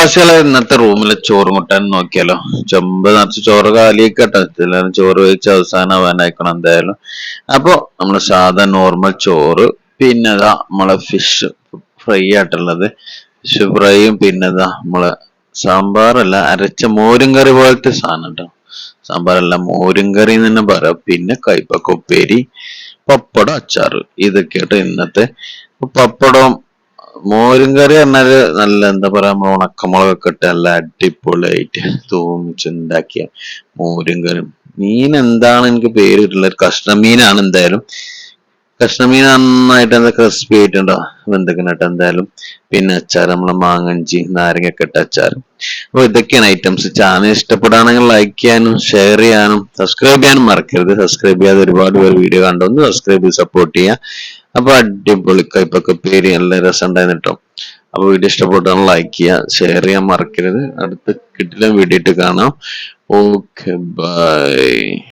പ്രവാസികളെ ഇന്നത്തെ റൂമിലെ ചോറ് മുട്ടാൻ നോക്കിയാലോ? ചെമ്പ് നിറച്ച് ചോറ് കാലിക്കട്ടെ ചോറ് വെച്ച് അവസാനം അവനായിക്കണം എന്തായാലും. അപ്പൊ നമ്മൾ സാധാ നോർമൽ ചോറ് പിന്നെ ഇതാ നമ്മളെ ഫിഷ് ഫ്രൈ ആയിട്ടുള്ളത്. ഫിഷ് ഫ്രൈയും പിന്നെ ഇതാ നമ്മളെ സാമ്പാറല്ല അരച്ച മോരും കറി പോലത്തെ സാധനം കേട്ടോ സാമ്പാറല്ല മോരും കറി എന്ന് തന്നെ പറയാം. പിന്നെ കൈപ്പക്ക ഉപ്പേരി പപ്പടം അച്ചാറ്. ഇതൊക്കെയാട്ടോ ഇന്നത്തെ. പപ്പടം മോരും കറി പറഞ്ഞാൽ നല്ല എന്താ പറയാ നമ്മൾ ഉണക്കമുളകൊക്കെ ഇട്ട് നല്ല അടിപൊളിയായിട്ട് തൂമിച്ചുണ്ടാക്കിയ മോരും കറി മീൻ എന്താണ് എനിക്ക് പേര് കിട്ടുള്ള കഷ്ണ കഷ്ണമീനാണ് എന്തായാലും. കഷ്ണമീൻ നന്നായിട്ട് എന്താ ക്രിസ്പി ആയിട്ടുണ്ടോ? വെന്തിക്കണട്ടോ എന്തായാലും. പിന്നെ അച്ചാർ നമ്മളെ മാങ്ങഞ്ചി നാരങ്ങയൊക്കെ ഇട്ട അച്ചാർ. അപ്പൊ ഇതൊക്കെയാണ് ഐറ്റംസ് ചാനൽ ഇഷ്ടപ്പെടുകയാണെങ്കിൽ ലൈക്ക് ചെയ്യാനും ഷെയർ ചെയ്യാനും സബ്സ്ക്രൈബ് ചെയ്യാനും മറക്കരുത്. സബ്സ്ക്രൈബ് ചെയ്യാതെ ഒരുപാട് പേര് വീഡിയോ കണ്ടൊന്ന് സബ്സ്ക്രൈബ് ചെയ്ത് സപ്പോർട്ട് ചെയ്യുക. അപ്പൊ അടിപൊളി കൈപ്പൊക്കെ പേര് നല്ല രസം ഉണ്ടായിരുന്നു കേട്ടോ അപ്പൊ വീഡിയോ ഇഷ്ടപ്പെട്ടാൽ ലൈക്ക് ചെയ്യുക ഷെയർ ചെയ്യാൻ മറക്കരുത്. അടുത്ത കിട്ടില്ല വീഡിയോ ഇട്ട് കാണാം. Okay bye